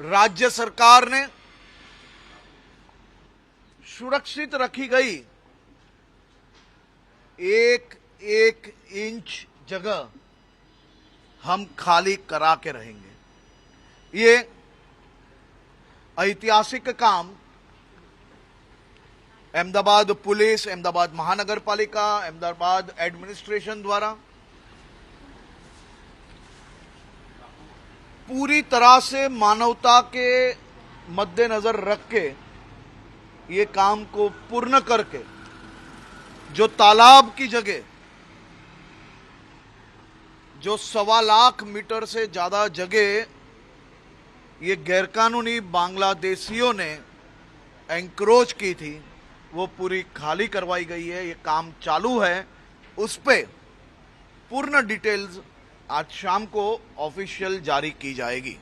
राज्य सरकार ने सुरक्षित रखी गई एक एक इंच जगह हम खाली करा के रहेंगे। ये ऐतिहासिक काम अहमदाबाद पुलिस, अहमदाबाद महानगर पालिका अहमदाबाद एडमिनिस्ट्रेशन द्वारा पूरी तरह से मानवता के मद्देनजर रख के ये काम को पूर्ण करके, जो तालाब की जगह, जो सवा लाख मीटर से ज़्यादा जगह ये गैरकानूनी बांग्लादेशियों ने एंक्रोच की थी, वो पूरी खाली करवाई गई है, ये काम चालू है, उस पर पूर्ण डिटेल्स आज शाम को ऑफिशियल जारी की जाएगी।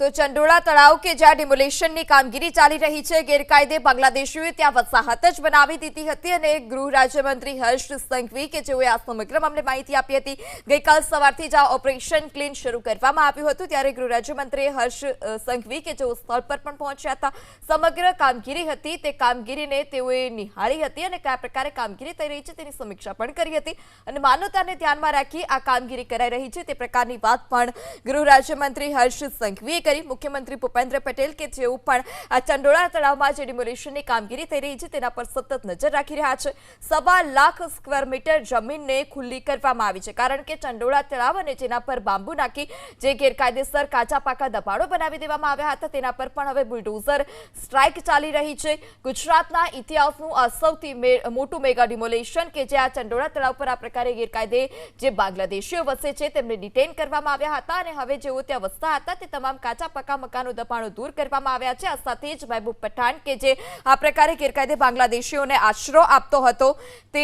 તો ચંડોળા તળાવ કે જ્યાં ડિમોલેશનની કામગીરી ચાલી રહી છે, ગેરકાયદે બાંગ્લાદેશીઓએ ત્યાં વસાહત જ બનાવી દીધી હતી અને ગૃહ રાજ્યમંત્રી હર્ષ સંઘવી કે જેઓએ આ સમગ્ર મામલે માહિતી આપી હતી, ગઈકાલ સવારથી જ આ ઓપરેશન ક્લીન શરૂ કરવામાં આવ્યું હતું. ત્યારે ગૃહ રાજ્યમંત્રી હર્ષ સંઘવી કે જેઓ સ્થળ પર પણ પહોંચ્યા હતા, સમગ્ર કામગીરી હતી. તે કામગીરીને તેઓએ નિહાળી હતી અને કયા પ્રકારે કામગીરી થઈ રહી છે તેની સમીક્ષા પણ કરી હતી. અને માનવતાને ધ્યાનમાં રાખી આ કામગીરી કરાઈ રહી છે તે પ્રકારની વાત પણ ગૃહ રાજ્યમંત્રી હર્ષ સંઘવીએ કરી મુખ્યમંત્રી ભૂપેન્દ્ર પટેલ કે જેઓ પણ ચંડોળા તળાવમાં જે ડિમોલિશનની કામગીરી થઈ રહી છે, તેના પર સતત નજર રાખી રહ્યા છે. સવા લાખ સ્ક્વેર મીટર જમીનને ખુલ્લી કરવામાં આવી છે. કારણ કે ચંડોળા તળાવ અને જેના પર બાંબુ નાખી જે ગેરકાયદેસર કાચા પાકા દબાણો બનાવી દેવામાં આવ્યા હતા, તેના પર પણ હવે બુલડોઝર સ્ટ્રાઇક ચાલી રહી છે. ગુજરાતના ઇતિહાસનું આ સૌથી મોટું મેગા ડિમોલેશન કે જે આ ચંડોળા તળાવ પર આ પ્રકારે ગેરકાયદે જે બાંગ્લાદેશીઓ વસે છે, તેમને ડિટેન કરવામાં આવ્યા હતા અને હવે જેઓ ત્યાં વસતા હતા, તે તમામ કાચા પાકા મકાનો દબાણો દૂર કરવામાં આવ્યા છે. આ સાથે જ મહેબૂબ પઠાણ કે જે આ પ્રકારે ગેરકાયદે બાંગ્લાદેશીઓને આશરો આપતો હતો, તે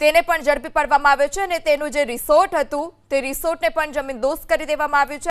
તેને પણ ઝડપી પાડવામાં આવ્યો છે અને તેનું જે રિસોર્ટ હતું, તે રિસોર્ટને પણ જમીન દોસ્ત કરી દેવામાં આવ્યું છે.